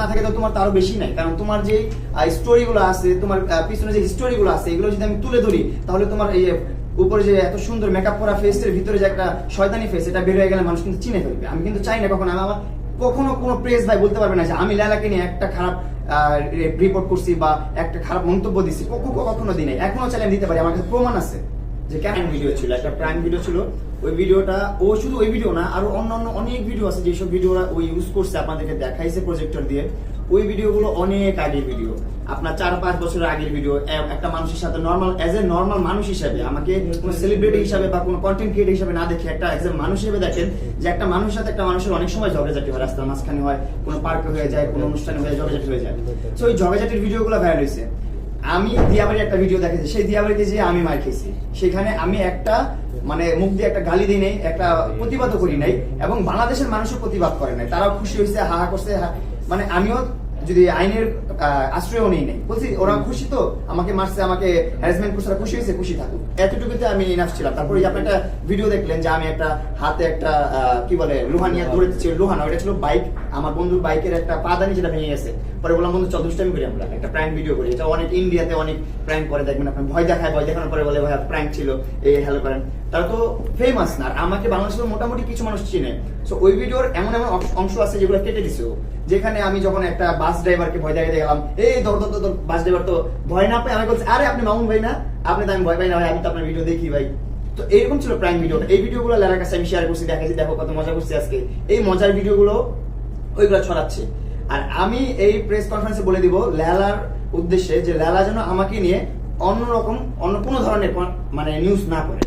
না থাকে তোমার তো আরও বেশি নাই। কারণ তোমার যে স্টোরি গুলো আছে, তোমার পিছনে যে আছে, এগুলো যদি আমি তুলে ধরি, তাহলে তোমার এই উপরে যে এত সুন্দর মেকআপ করা ফেসের ভিতরে যে একটা শয়তানি ফেস এটা বের হয়ে গেলে মানুষ কিন্তু চিনে ফেলবে। আমি কিন্তু চাই না কখনো, আমি আমার কখনো কোনো প্রেস ভাই বলতে পারবে না যে আমি লালাকে নিয়ে একটা খারাপ রিপোর্ট করছি বা একটা খারাপ মন্তব্য দিচ্ছি কখনো দিই নাই। এখনও আমি দিতে পারি, আমার কাছে প্রমাণ আছে। যে কেন ভিডিও ছিল, একটা প্রাইম ভিডিও ছিল। ওই ভিডিওটা ও শুধু ওই ভিডিও না, আরও অন্যান্য অনেক ভিডিও আছে যেসব ভিডিও ও ইউজ করছে, আপনাদেরকে দেখাইছে প্রজেক্টর দিয়ে। ওই ভিডিওগুলো অনেক আগের ভিডিও আপনার চার পাঁচ বছরের আগের ভিডিও একটা মানুষের সাথে নর্মাল এজ এ নর্মাল মানুষ হিসাবে, আমাকে কোনো সেলিব্রিটি হিসাবে বা কোনো কন্টেন্ট ক্রিয়েটর হিসাবে না দেখে একটা এজ এ মানুষ হিসেবে দেখেন যে একটা মানুষের সাথে একটা মানুষের অনেক সময় ঝগড়াঝাটি হয়, রাস্তার মাঝখানে হয়, কোনো পার্কে হয়ে যায়, কোনো অনুষ্ঠানে হয়ে ঝগড়াঝাটি হয়ে যায়। তো ওই ঝগড়াঝাটির ভিডিওগুলো ভাইরাল হয়েছে আমি দিয়াবাড়ির একটা ভিডিও দেখেছি। সেই দিয়াবাড়িতে যে আমি মার খেয়েছি, সেখানে আমি একটা মানে মুখ দিয়ে একটা গালি দিই নাই, একটা প্রতিবাদ করি নাই এবং বাংলাদেশের মানুষও প্রতিবাদ করে নাই। তারাও খুশি হয়েছে, হা হা করছে মানে আমিও যদি আইনের আশ্রয়ও নেই নাই। বলছি, ওরা খুশি তো? আমাকে মারছে, আমাকে হ্যারাসমেন্ট করছে খুশি হয়েছে, খুশি থাকুক। এতটুকুতে আমি ইনাফ ছিলাম। তারপরে আপনি একটা ভিডিও দেখলেন যে আমি একটা হাতে একটা কি বলে, লোহা লোহানিয়া ধরে ছিল লোহানা ওটা ছিল বাইক আমার বন্ধুর বাইকের একটা পাদানি যেটা ভেঙে গেছে। পরে বললাম বন্ধু চল করি আমরা। একটা প্র্যাঙ্ক ভিডিও করি। এটা অনেক ইন্ডিয়াতে অনেক প্র্যাঙ্ক করে দেখবেন আপনি ভয় দেখায় ভয় দেখানোর পরে বলে ভাই প্র্যাঙ্ক ছিল এই হ্যালো করেন। তারা তো ফেমাস না। আর আমাকে বাংলাদেশের মোটামুটি কিছু মানুষ চিনে। সো ওই ভিডিওর এমন এমন অংশ- আছে যেগুলো কেটে দিছে যেখানে আমি যখন একটা বাস ড্রাইভারকে ভয় দেখাতে গেলাম এই ধর ধর ধর, বাস ড্রাইভার তো ভয় না পায় আমি বলছি আরে আপনি মামুন ভাই না? আপনি তো আমি ভয় পাই না ভাই আমি তো আপনার ভিডিও দেখি ভাই। তো এরকম ছিল প্রাইম ভিডিও এই ভিডিওগুলো লেলার কাছে আমি শেয়ার করছি দেখাচ্ছি দেখো কত মজা করছি আজকে। এই মজার ভিডিওগুলো ওইগুলো ছড়াচ্ছে। আর আমি এই প্রেস কনফারেন্সে বলে দিব লেলার উদ্দেশ্যে যে লেলা যেন আমাকে নিয়ে অন্যরকম অন্য কোনো ধরনের মানে নিউজ না করে।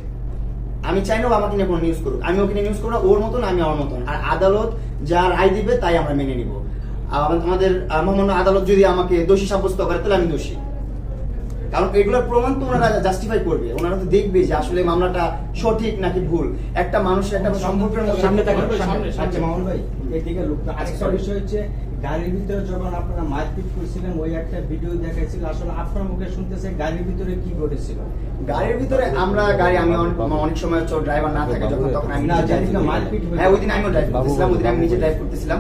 আমি চাই না আমাকে নিয়ে কোনো নিউজ করুক। আমি ওকে নিয়ে নিউজ করব ওর মতন, আমি আমার মতন। আর আদালত যা রায় দিবে তাই আমরা মেনে নিব। আমাদের মহামান্য আদালত যদি আমাকে দোষী সাব্যস্ত করে, তাহলে আমি দোষী। কারণ এগুলোর প্রমাণ তো ওনারা জাস্টিফাই করবে। ওনারা তো দেখবে যে আসলে মামলাটা সঠিক নাকি ভুল। একটা মানুষের একটা সম্পর্কের মধ্যে সামনে সামনে। আচ্ছা মামুন ভাই এদিকে লোক। আরেকটা বিষয় হচ্ছে গাড়ির ভিতরে যখন আপনারা মারপিট করছিলেন ওই একটা ভিডিও দেখাইছিল। আসলে আপনার মুখে শুনতেছে গাড়ির ভিতরে কি ঘটেছিল? গাড়ির ভিতরে আমরা গাড়ি আমি অনেক সময় হচ্ছে ড্রাইভার না থাকে যখন তখন আমি। মারপিট হ্যাঁ ওই দিন আমিও ড্রাইভ করতেছিলাম ওই দিন আমি নিজে ড্রাইভ করতেছিলাম।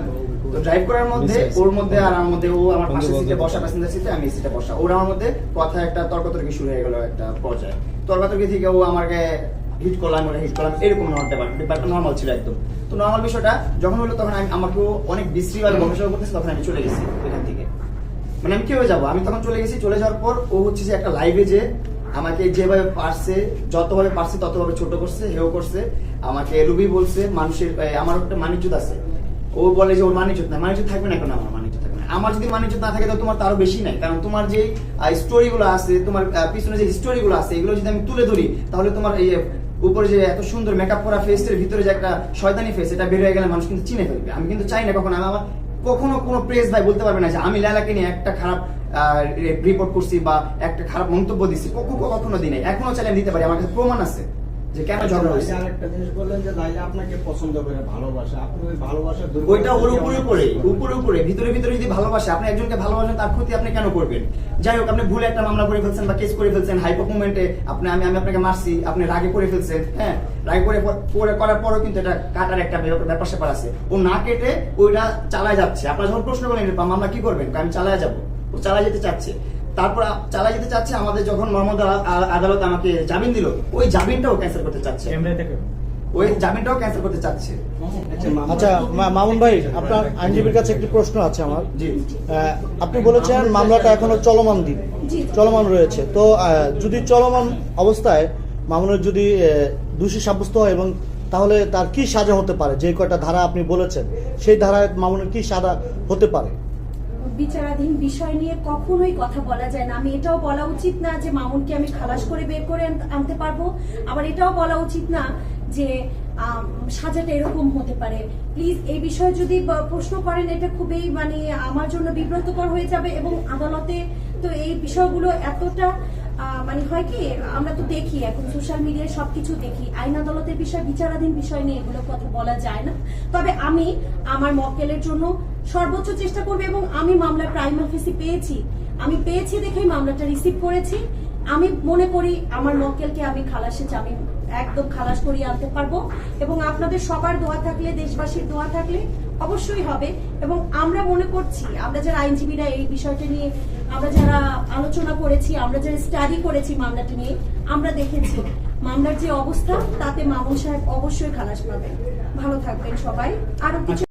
তো ড্রাইভ করার মধ্যে ওর মধ্যে আর আমার মধ্যে ও আমার পাশে সিটে বসা প্যাসেঞ্জার সিটে আমি সিটে বসা। ওর আমার মধ্যে কথা একটা তর্কতর্কি শুরু হয়ে গেল একটা পর্যায়ে। তর্কতর্কি থেকে ও আমাকে হিট করলাম ওরা হিট করলাম। এরকম ব্যাপারটা নর্মাল ছিল একদম। তো নর্মাল বিষয়টা যখন হলো তখন আমি অনেক বিশ্রীভাবে গবেষণা করতেছে তখন আমি চলে গেছি এখান থেকে। মানে আমি কীভাবে যাব? আমি তখন চলে গেছি চলে যাওয়ার পর ও হচ্ছে যে একটা লাইভে যে আমাকে যেভাবে পারছে যতভাবে পারছে ততভাবে ছোট করছে হেও করছে। আমাকে রুবি বলছে মানুষের আমার একটা মানিজ্যত আছে। ও বলে যে ওর মানিজ্যত না মানিজ্যত থাকবে না কেন আমার মানিজ্যত থাকবে না। আমার যদি মানিজ্যত না থাকে তো তোমার তারও বেশি নাই। কারণ তোমার যে স্টোরি গুলো আছে, তোমার পিছনে যে হিস্টোরি গুলো আছে, এগুলো যদি আমি তুলে ধরি, তাহলে তোমার এই উপরে যে এত সুন্দর মেকআপ করা ফেসের ভিতরে যে একটা শয়তানি ফেস এটা বের হয়ে গেলে মানুষ কিন্তু চিনে ফেলবে। আমি কিন্তু চাই না কখনো, আমি আমার কখনো কোনো প্রেস ভাই বলতে পারবে না যে আমি লালাকে নিয়ে একটা খারাপ রিপোর্ট করছি বা একটা খারাপ মন্তব্য দিচ্ছি। কখনো কখনো দিই নাই। এখনও আমি দিতে পারি, আমার কাছে প্রমাণ আছে। যে কেন ঝগড়া হয়েছে? আরেকটা জিনিস বললেন যে লাইলা আপনাকে পছন্দ করে ভালোবাসা। আপনি ওই ভালোবাসা ওইটা ওর উপরে উপরে উপরে উপরে ভিতরে ভিতরে যদি ভালোবাসে আপনি একজনকে ভালোবাসেন তার ক্ষতি আপনি কেন করবেন? যাই হোক আপনি ভুলে একটা মামলা করে ফেলছেন বা কেস করে ফেলছেন হাইপো মুভমেন্টে আপনি আমি আমি আপনাকে মারছি আপনি রাগে করে ফেলছেন হ্যাঁ? রাগে করে করে করার পরও কিন্তু এটা কাটার একটা ব্যাপার- স্যাপার আছে। ও না কেটে ওইটা চালায় যাচ্ছে। আপনার যখন প্রশ্ন করলেন মামলা কি করবেন? আমি চালায় যাব। ও চালায় যেতে চাচ্ছে। তারপর চালায় যেতে চাচ্ছে আমাদের যখন মোহাম্মদ আদালত আমাকে জামিন দিল ওই জামিনটাও ক্যান্সেল করতে চাচ্ছে। ওই জামিনটাও ক্যান্সেল করতে চাচ্ছে। আচ্ছা মামুন ভাই আপনার আইনজীবীর কাছে একটি প্রশ্ন আছে আমার। জি। আপনি বলেছেন মামলাটা এখনও চলমান দিন। জি। চলমান রয়েছে। তো যদি চলমান অবস্থায় মামুনের যদি দোষী সাব্যস্ত হয় এবং তাহলে তার কি সাজা হতে পারে? যে কয়টা ধারা আপনি বলেছেন সেই ধারায় মামুনের কি সাজা হতে পারে? বিচারাধীন বিষয় নিয়ে কখনোই কথা বলা যায় না। আমি এটাও বলা উচিত না যে মামুনকে আমি খালাস করে বের করে আনতে পারব। আবার এটাও বলা উচিত না যে সাজাটা এরকম হতে পারে। প্লিজ, এই বিষয়ে যদি প্রশ্ন করেন, এটা খুবই মানে আমার জন্য বিব্রতকর হয়ে যাবে এবং আদালতে তো এই বিষয়গুলো এতটা মানে হয় কি, আমরা তো দেখি, এখন সোশ্যাল মিডিয়ায় সবকিছু দেখি। আইন আদালতের বিষয়, বিচারাধীন বিষয় নিয়ে এগুলো কথা বলা যায় না। তবে আমি আমার মক্কেলের জন্য সর্বোচ্চ চেষ্টা করবে এবং আমি মামলা প্রাইম অফিসে পেয়েছি। আমি পেয়েছি দেখেই মামলাটা রিসিভ করেছি। আমি মনে করি আমার মক্কেলকে আমি খালাসে জামিন একদম খালাস করিয়ে আনতে পারব এবং আপনাদের সবার দোয়া থাকলে, দেশবাসীর দোয়া থাকলে অবশ্যই হবে এবং আমরা মনে করছি, আমরা যারা আইনজীবীরা এই বিষয়টা নিয়ে, আমরা যারা আলোচনা করেছি, আমরা যারা স্টাডি করেছি মামলাটি নিয়ে, আমরা দেখেছি মামলার যে অবস্থা, তাতে মামুন সাহেব অবশ্যই খালাস পাবেন। ভালো থাকবেন সবাই। আরও কিছু